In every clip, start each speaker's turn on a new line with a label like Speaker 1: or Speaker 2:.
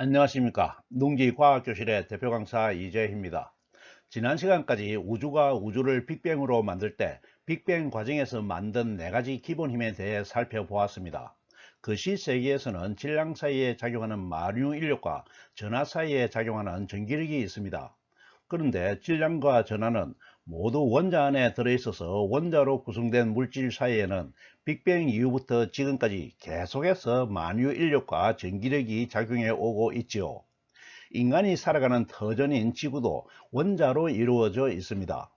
Speaker 1: 안녕하십니까. 농지과학교실의 대표 강사 이재희입니다. 지난 시간까지 우주가 우주를 빅뱅으로 만들 때 빅뱅 과정에서 만든 네 가지 기본 힘에 대해 살펴보았습니다. 그시 세계에서는 질량 사이에 작용하는 마류 인력과 전하 사이에 작용하는 전기력이 있습니다. 그런데 질량과 전하는 모두 원자 안에 들어있어서 원자로 구성된 물질 사이에는 빅뱅 이후부터 지금까지 계속해서 만유 인력과 전기력이 작용해 오고 있지요. 인간이 살아가는 터전인 지구도 원자로 이루어져 있습니다.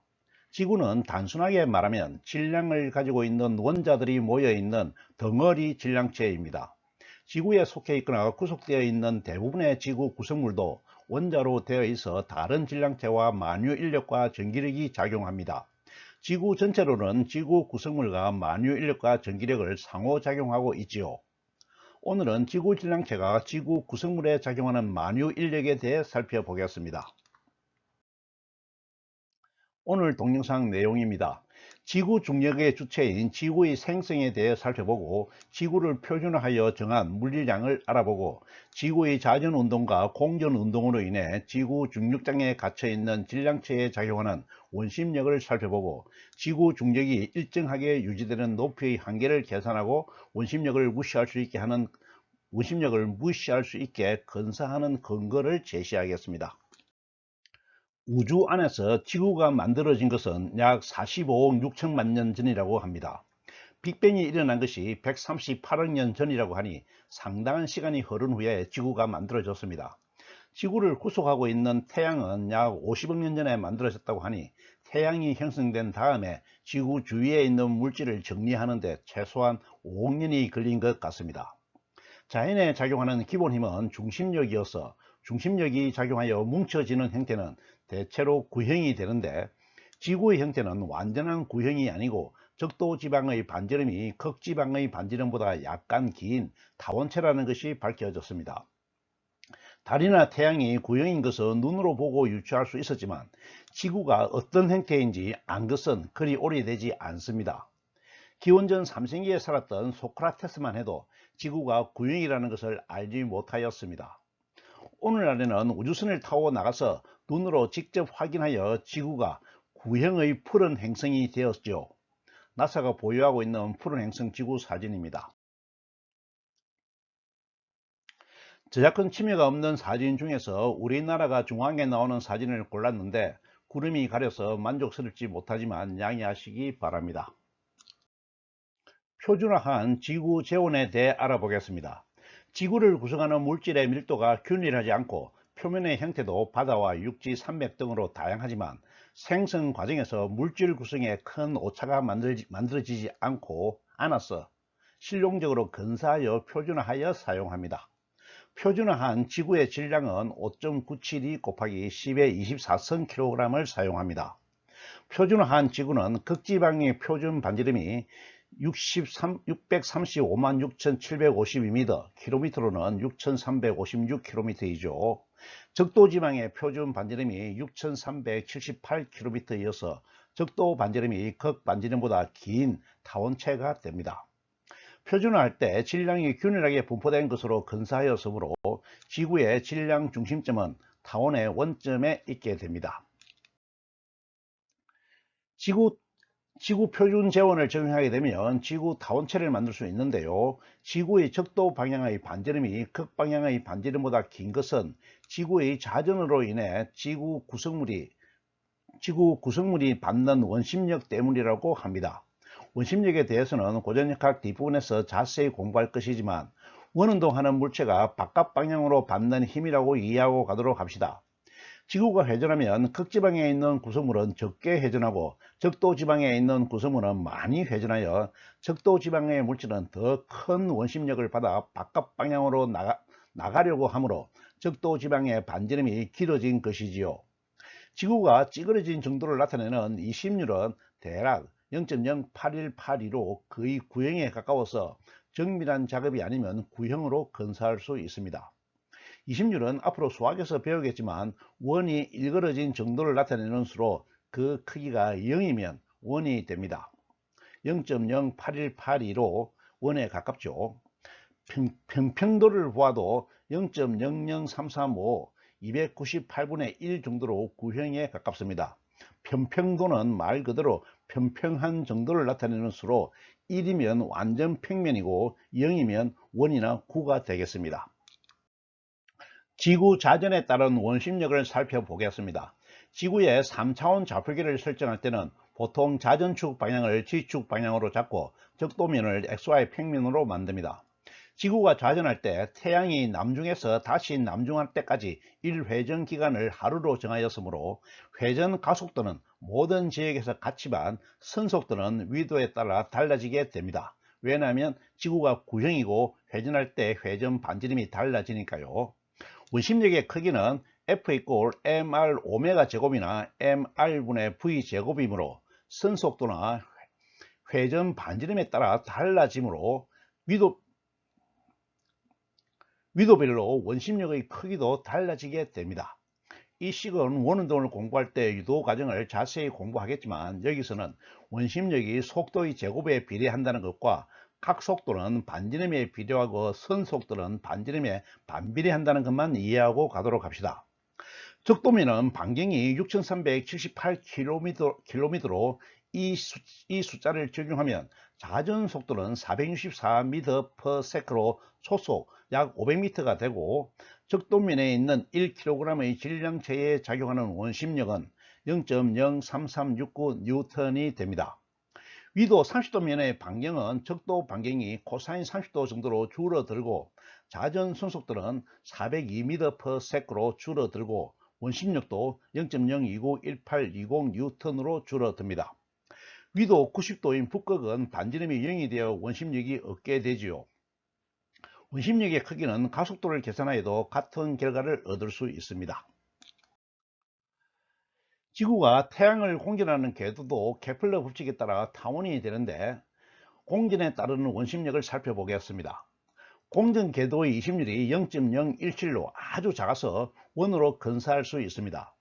Speaker 1: 지구는 단순하게 말하면 질량을 가지고 있는 원자들이 모여 있는 덩어리 질량체입니다. 지구에 속해 있거나 구속되어 있는 대부분의 지구 구성물도 원자로 되어 있어 다른 질량체와 만유 인력과 전기력이 작용합니다. 지구 전체로는 지구 구성물과 만유 인력과 전기력을 상호작용하고 있지요. 오늘은 지구 질량체가 지구 구성물에 작용하는 만유 인력에 대해 살펴보겠습니다. 오늘 동영상 내용입니다. 지구 중력의 주체인 지구의 생성에 대해 살펴보고 지구를 표준화하여 정한 물리량을 알아보고 지구의 자전운동과 공전운동으로 인해 지구 중력장에 갇혀있는 질량체에 작용하는 원심력을 살펴보고 지구 중력이 일정하게 유지되는 높이의 한계를 계산하고 원심력을 무시할 수 있게 하는 원심력을 무시할 수 있게 건사하는 근거를 제시하겠습니다. 우주 안에서 지구가 만들어진 것은 약 45억 6천만 년 전이라고 합니다. 빅뱅이 일어난 것이 138억 년 전이라고 하니 상당한 시간이 흐른 후에 지구가 만들어졌습니다. 지구를 구속하고 있는 태양은 약 50억 년 전에 만들어졌다고 하니 태양이 형성된 다음에 지구 주위에 있는 물질을 정리하는데 최소한 5억 년이 걸린 것 같습니다. 자연에 작용하는 기본 힘은 중심력이어서 중심력이 작용하여 뭉쳐지는 형태는 대체로 구형이 되는데 지구의 형태는 완전한 구형이 아니고 적도 지방의 반지름이 극 지방의 반지름보다 약간 긴 타원체라는 것이 밝혀졌습니다. 달이나 태양이 구형인 것은 눈으로 보고 유추할 수 있었지만 지구가 어떤 형태인지 안 것은 그리 오래되지 않습니다. 기원전 3세기에 살았던 소크라테스만 해도 지구가 구형이라는 것을 알지 못하였습니다. 오늘날에는 우주선을 타고 나가서 눈으로 직접 확인하여 지구가 구형의 푸른 행성이 되었죠. 나사가 보유하고 있는 푸른 행성 지구 사진입니다. 저작권 침해가 없는 사진 중에서 우리나라가 중앙에 나오는 사진을 골랐는데 구름이 가려서 만족스럽지 못하지만 양해하시기 바랍니다. 표준화한 지구 재원에 대해 알아보겠습니다. 지구를 구성하는 물질의 밀도가 균일하지 않고 표면의 형태도 바다와 육지, 산맥 등으로 다양하지만 생성 과정에서 물질 구성에 큰 오차가 만들어지 지 않고 않아서 실용적으로 근사하여 표준화하여 사용합니다. 표준화한 지구의 질량은 5.972 곱하기 10의 24선 kg을 사용합니다. 표준화한 지구는 극지방의 표준 반지름이 63, 635만 6,752m, 킬로미터로는 6,356km이죠. 적도지방의 표준 반지름이 6,378km이어서 적도 반지름이 극 반지름보다 긴 타원체가 됩니다. 표준화할 때 질량이 균일하게 분포된 것으로 근사하였으므로 지구의 질량 중심점은 타원의 원점에 있게 됩니다. 지구 지구 표준 재원을 적용하게 되면 지구 타원체를 만들 수 있는데요. 지구의 적도 방향의 반지름이 극방향의 반지름보다 긴 것은 지구의 자전으로 인해 지구 구성물이 지구 구성물이 받는 원심력 때문이라고 합니다. 원심력에 대해서는 고전역학 뒷부분에서 자세히 공부할 것이지만 원운동하는 물체가 바깥 방향으로 받는 힘이라고 이해하고 가도록 합시다. 지구가 회전하면 극지방에 있는 구성물은 적게 회전하고 적도지방에 있는 구성물은 많이 회전하여 적도지방의 물질은 더 큰 원심력을 받아 바깥 방향으로 나가, 나가려고 하므로 적도지방의 반지름이 길어진 것이지요. 지구가 찌그러진 정도를 나타내는 이 심률은 대략 0.08182로 거의 구형에 가까워서 정밀한 작업이 아니면 구형으로 건사할 수 있습니다. 20률은 앞으로 수학에서 배우겠지만 원이 일그러진 정도를 나타내는 수로 그 크기가 0이면 원이 됩니다. 0.08182로 원에 가깝죠. 평, 평도를 보아도 0.00335 298분의 1 정도로 구형에 가깝습니다. 편평도는 말 그대로 평평한 정도를 나타내는 수로 1이면 완전 평면이고 0이면 원이나 구가 되겠습니다. 지구 자전에 따른 원심력을 살펴보겠습니다. 지구의 3차원 좌표계를 설정할 때는 보통 자전축 방향을 지축 방향으로 잡고 적도면을 XY 평면으로 만듭니다. 지구가 좌전할 때 태양이 남중에서 다시 남중할 때까지 1회전 기간을 하루로 정하였으므로 회전 가속도는 모든 지역에서 같지만 선속도는 위도에 따라 달라지게 됩니다. 왜냐하면 지구가 구형이고 회전할 때 회전 반지름이 달라지니까요. 원심력의 크기는 F 이꼴 mr 오메가 제곱이나 mr분의 v 제곱이므로 선속도나 회전 반지름에 따라 달라지므로 위도 위도별로 원심력의 크기도 달라지게 됩니다. 이 식은 원운동을 공부할 때 유도 과정을 자세히 공부하겠지만 여기서는 원심력이 속도의 제곱에 비례한다는 것과 각 속도는 반지름에 비례하고 선 속도는 반지름에 반비례한다는 것만 이해하고 가도록 합시다. 적도면은 반경이 6378km로 이, 수, 이 숫자를 적용하면 자전 속도는 464m/s로 초속 약 500m가 되고 적도면에 있는 1kg의 질량체에 작용하는 원심력은 0.03369N이 됩니다. 위도 30도면의 반경은 적도 반경이 코사인 30도 정도로 줄어들고 자전 순속도는 402m/s로 줄어들고 원심력도 0.0291820N으로 줄어듭니다. 위도 90도인 북극은 반지름이 0이 되어 원심력이 없게 되지요. 원심력의 크기는 가속도를 계산하여도 같은 결과를 얻을 수 있습니다. 지구가 태양을 공전하는 궤도도 케플러 법칙에 따라 타원이 되는데 공전에 따르는 원심력을 살펴보겠습니다. 공전 궤도의 이심률이 0.017로 아주 작아서 원으로 근사할 수 있습니다.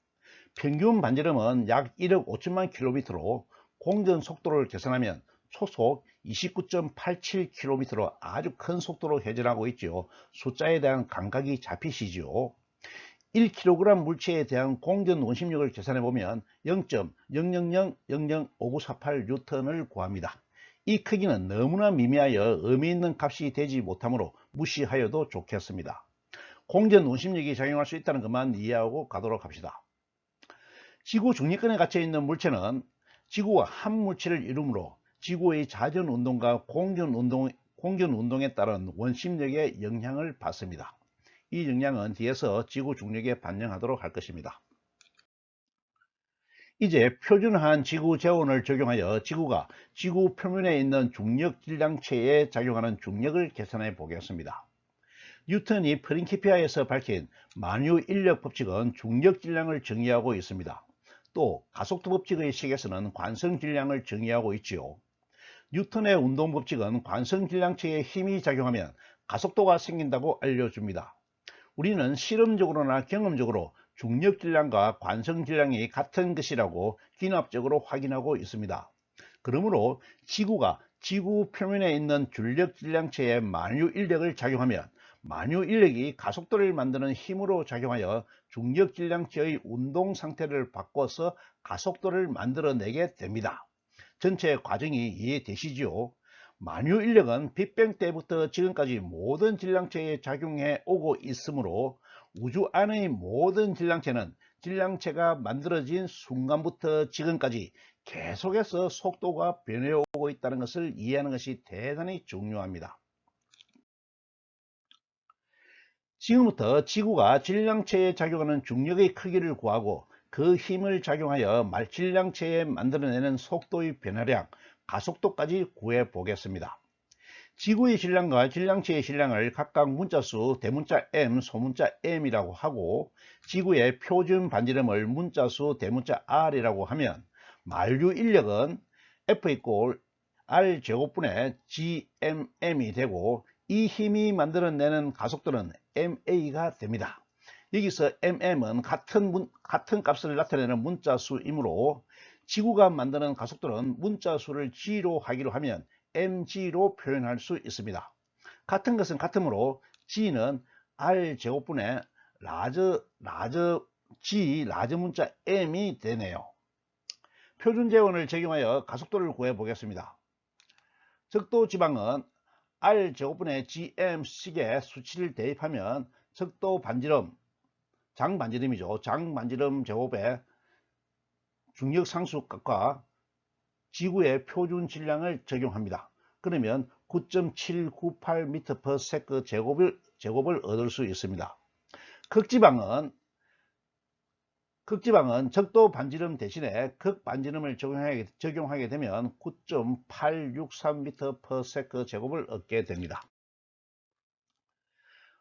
Speaker 1: 평균 반지름은 약 1억 5천만 킬로미터로 공전 속도를 계산하면 초속 29.87km로 아주 큰 속도로 회전하고 있죠. 숫자에 대한 감각이 잡히시죠. 1kg 물체에 대한 공전 원심력을 계산해 보면 0.000005948N을 구합니다. 이 크기는 너무나 미미하여 의미 있는 값이 되지 못하므로 무시하여도 좋겠습니다. 공전 원심력이 작용할 수 있다는 것만 이해하고 가도록 합시다. 지구 중력권에 갇혀 있는 물체는 지구와 한 물체를 이루므로 지구의 자전 운동과 공전 운동, 공전 운동에 따른 원심력의 영향을 받습니다. 이 영향은 뒤에서 지구 중력에 반영하도록 할 것입니다. 이제 표준화한 지구 재원을 적용하여 지구가 지구 표면에 있는 중력 질량체에 작용하는 중력을 계산해 보겠습니다. 뉴턴이 프린키피아에서 밝힌 만유 인력 법칙은 중력 질량을 정의하고 있습니다. 또 가속도 법칙의 식에서는 관성 질량을 정의하고 있지요. 뉴턴의 운동 법칙은 관성 질량체에 힘이 작용하면 가속도가 생긴다고 알려줍니다. 우리는 실험적으로나 경험적으로 중력 질량과 관성 질량이 같은 것이라고 기납적으로 확인하고 있습니다. 그러므로 지구가 지구 표면에 있는 중력 질량체에 만유 인력을 작용하면 만유 인력이 가속도를 만드는 힘으로 작용하여 중력 질량체의 운동 상태를 바꿔서 가속도를 만들어내게 됩니다. 전체 과정이 이해되시지요? 만유 인력은 빅뱅 때부터 지금까지 모든 질량체에 작용해 오고 있으므로 우주 안의 모든 질량체는 질량체가 만들어진 순간부터 지금까지 계속해서 속도가 변해오고 있다는 것을 이해하는 것이 대단히 중요합니다. 지금부터 지구가 질량체에 작용하는 중력의 크기를 구하고 그 힘을 작용하여 말질량체에 만들어내는 속도의 변화량, 가속도까지 구해 보겠습니다. 지구의 질량과 질량체의 질량을 각각 문자수 대문자 m, 소문자 m이라고 하고 지구의 표준 반지름을 문자수 대문자 r이라고 하면 만류 인력은 F 이꼴 R 제곱분의 GMM이 되고 이 힘이 만들어내는 가속도는 MA가 됩니다. 여기서 mm은 같은, 문, 같은 값을 나타내는 문자 수이므로 지구가 만드는 가속도는 문자 수를 g로 하기로 하면 mg로 표현할 수 있습니다. 같은 것은 같으므로 g는 r 제곱분의 라저 라저 g 라저 문자 m이 되네요. 표준 재원을 적용하여 가속도를 구해 보겠습니다. 적도 지방은 r 제곱분의 gm씩의 수치를 대입하면 적도 반지름 장 반지름이죠. 장 반지름 제곱에 중력 상수값과 지구의 표준 질량을 적용합니다. 그러면 9.798m/s 제곱을, 제곱을 얻을 수 있습니다. 극지방은 극지방은 적도 반지름 대신에 극반지름을 적용하게, 적용하게 되면 9.863m/s 제곱을 얻게 됩니다.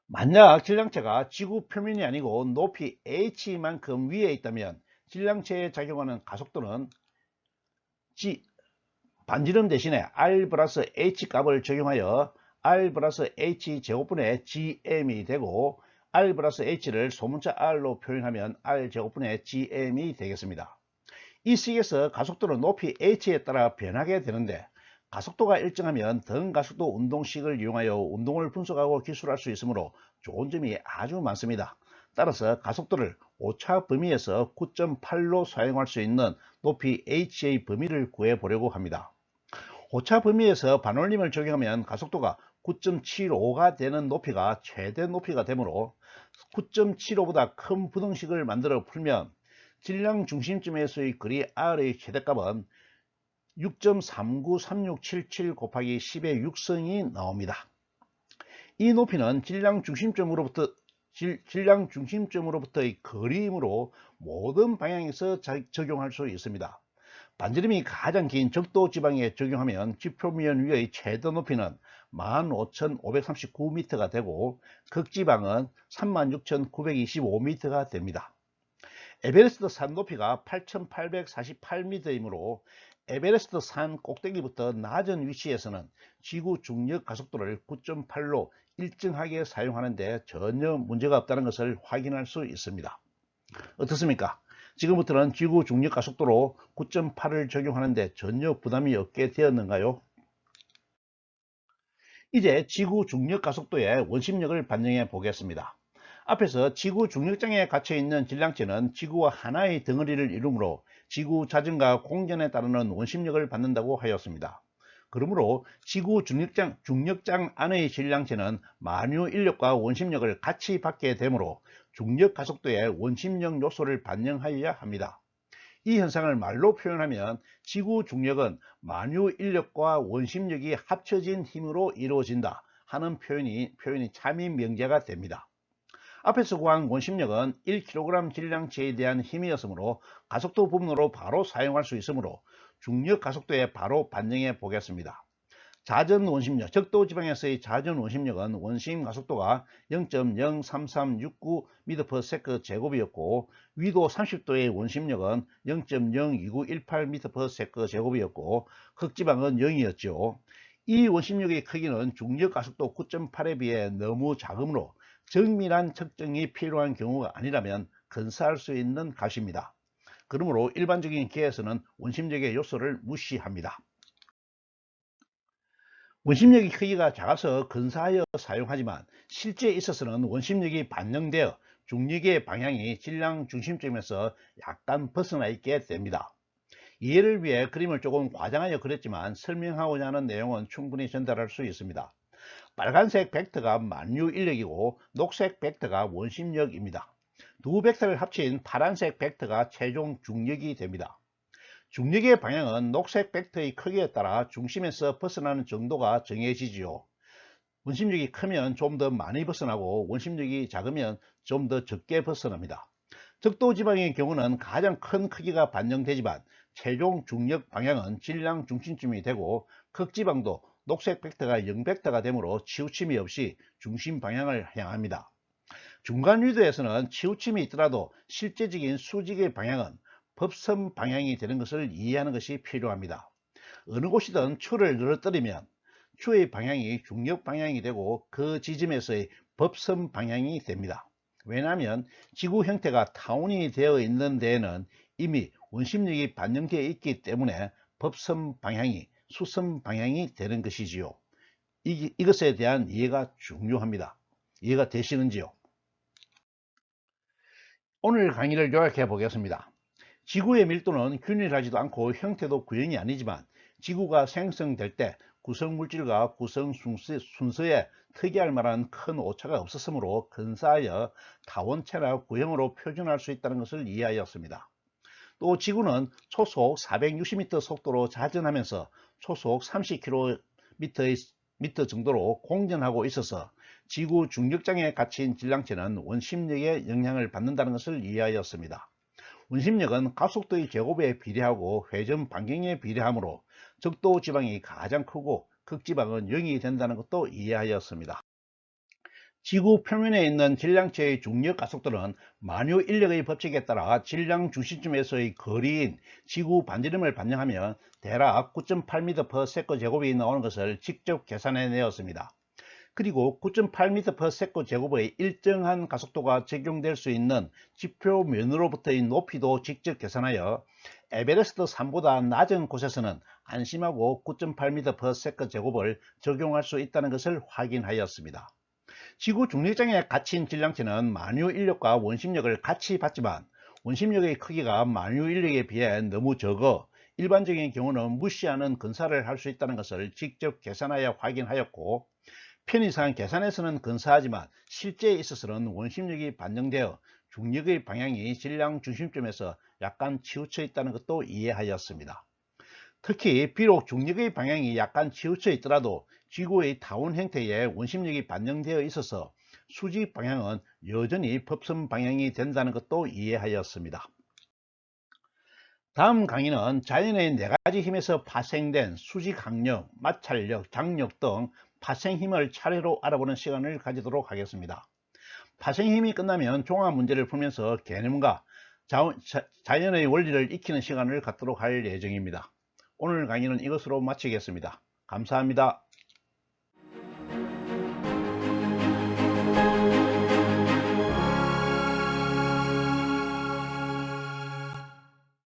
Speaker 1: 만약 질량체가 지구 표면이 아니고 높이 h만큼 위에 있다면 질량체에 작용하는 가속도는 G, 반지름 대신에 R 플러스 H 값을 적용하여 R 플러스 H 제곱분의 GM이 되고 R 플러스 H를 소문자 R로 표현하면 R 제곱분의 GM이 되겠습니다. 이 식에서 가속도는 높이 H에 따라 변하게 되는데 가속도가 일정하면 등 가속도 운동식을 이용하여 운동을 분석하고 기술할 수 있으므로 좋은 점이 아주 많습니다. 따라서 가속도를 오차 범위에서 9.8로 사용할 수 있는 높이 HA 범위를 구해 보려고 합니다. 오차 범위에서 반올림을 적용하면 가속도가 9.75가 되는 높이가 최대 높이가 되므로 9.75보다 큰 부등식을 만들어 풀면 질량 중심점에서의 거리 R의 최대값은 6.393677 곱하기 10의 6성이 나옵니다. 이 높이는 질량 중심점으로부터 질, 량 중심점으로부터의 거리이므로 모든 방향에서 자, 적용할 수 있습니다. 반지름이 가장 긴 적도 지방에 적용하면 지표면 위의 최대 높이는 15,539m가 되고 극지방은 36,925m가 됩니다. 에베레스트 산 높이가 8,848m이므로 에베레스트 산 꼭대기부터 낮은 위치에서는 지구 중력 가속도를 9.8로 일정하게 사용하는데 전혀 문제가 없다는 것을 확인할 수 있습니다. 어떻습니까? 지금부터는 지구 중력 가속도로 9.8을 적용하는데 전혀 부담이 없게 되었는가요? 이제 지구 중력 가속도의 원심력을 반영해 보겠습니다. 앞에서 지구 중력장에 갇혀 있는 질량체는 지구와 하나의 덩어리를 이루므로 지구 자전과 공전에 따르는 원심력을 받는다고 하였습니다. 그러므로 지구 중력장, 중력장 안의 질량체는 만유 인력과 원심력을 같이 받게 되므로 중력 가속도의 원심력 요소를 반영하여야 합니다. 이 현상을 말로 표현하면 지구 중력은 만유 인력과 원심력이 합쳐진 힘으로 이루어진다 하는 표현이, 표현이 참이 명제가 됩니다. 앞에서 구한 원심력은 1kg 질량체에 대한 힘이었으므로 가속도 부분으로 바로 사용할 수 있으므로 중력 가속도에 바로 반영해 보겠습니다. 자전 원심력, 적도 지방에서의 자전 원심력은 원심 가속도가 0.03369m/s 제곱이었고 위도 30도의 원심력은 0.02918m/s 제곱이었고 극지방은 0이었죠. 이 원심력의 크기는 중력 가속도 9.8에 비해 너무 작으므로 정밀한 측정이 필요한 경우가 아니라면 근사할 수 있는 값입니다. 그러므로 일반적인 기에서는 원심력의 요소를 무시합니다. 원심력의 크기가 작아서 근사하여 사용하지만 실제에 있어서는 원심력이 반영되어 중력의 방향이 질량 중심점에서 약간 벗어나 있게 됩니다. 이해를 위해 그림을 조금 과장하여 그렸지만 설명하고자 하는 내용은 충분히 전달할 수 있습니다. 빨간색 벡터가 만유 인력이고 녹색 벡터가 원심력입니다. 두 벡터를 합친 파란색 벡터가 최종 중력이 됩니다. 중력의 방향은 녹색 벡터의 크기에 따라 중심에서 벗어나는 정도가 정해지지요. 원심력이 크면 좀 더 많이 벗어나고 원심력이 작으면 좀 더 적게 벗어납니다. 적도지방의 경우는 가장 큰 크기가 반영되지만 최종 중력 방향은 질량 중심점이 되고 극지방도 녹색 벡터가 0벡터가 되므로 치우침이 없이 중심 방향을 향합니다. 중간 위도에서는 치우침이 있더라도 실제적인 수직의 방향은 법선 방향이 되는 것을 이해하는 것이 필요합니다. 어느 곳이든 추를 늘어뜨리면 추의 방향이 중력 방향이 되고 그 지점에서의 법선 방향이 됩니다. 왜냐하면 지구 형태가 타운이 되어 있는 데에는 이미 원심력이 반영되어 있기 때문에 법선 방향이 수선 방향이 되는 것이지요. 이, 이것에 대한 이해가 중요합니다. 이해가 되시는지요? 오늘 강의를 요약해 보겠습니다. 지구의 밀도는 균일하지도 않고 형태도 구형이 아니지만 지구가 생성될 때 구성 물질과 구성 순서에 특이할 만한 큰 오차가 없었으므로 근사하여 타원체나 구형으로 표준할 수 있다는 것을 이해하였습니다. 또 지구는 초속 460m 속도로 자전하면서 초속 30km 미터 정도로 공전하고 있어서 지구 중력장에 갇힌 질량체는 원심력의 영향을 받는다는 것을 이해하였습니다. 원심력은 가속도의 제곱에 비례하고 회전 반경에 비례하므로 적도 지방이 가장 크고 극지방은 0이 된다는 것도 이해하였습니다. 지구 표면에 있는 질량체의 중력 가속도는 만유 인력의 법칙에 따라 질량 중심점에서의 거리인 지구 반지름을 반영하면 대략 9.8m/s 제곱이 나오는 것을 직접 계산해 내었습니다. 그리고 9.8m/s 제곱의 일정한 가속도가 적용될 수 있는 지표면으로부터의 높이도 직접 계산하여 에베레스트 산보다 낮은 곳에서는 안심하고 9.8m/s 제곱을 적용할 수 있다는 것을 확인하였습니다. 지구 중력장에 갇힌 질량체는 만유 인력과 원심력을 같이 받지만 원심력의 크기가 만유 인력에 비해 너무 적어 일반적인 경우는 무시하는 근사를 할 수 있다는 것을 직접 계산하여 확인하였고 편의상 계산에서는 근사하지만 실제에 있어서는 원심력이 반영되어 중력의 방향이 질량 중심점에서 약간 치우쳐 있다는 것도 이해하였습니다. 특히 비록 중력의 방향이 약간 치우쳐 있더라도 지구의 타원 형태에 원심력이 반영되어 있어서 수직 방향은 여전히 법선 방향이 된다는 것도 이해하였습니다. 다음 강의는 자연의 네 가지 힘에서 파생된 수직 항력, 마찰력, 장력 등 파생 힘을 차례로 알아보는 시간을 가지도록 하겠습니다. 파생 힘이 끝나면 종합 문제를 풀면서 개념과 자연의 원리를 익히는 시간을 갖도록 할 예정입니다. 오늘 강의는 이것으로 마치겠습니다. 감사합니다.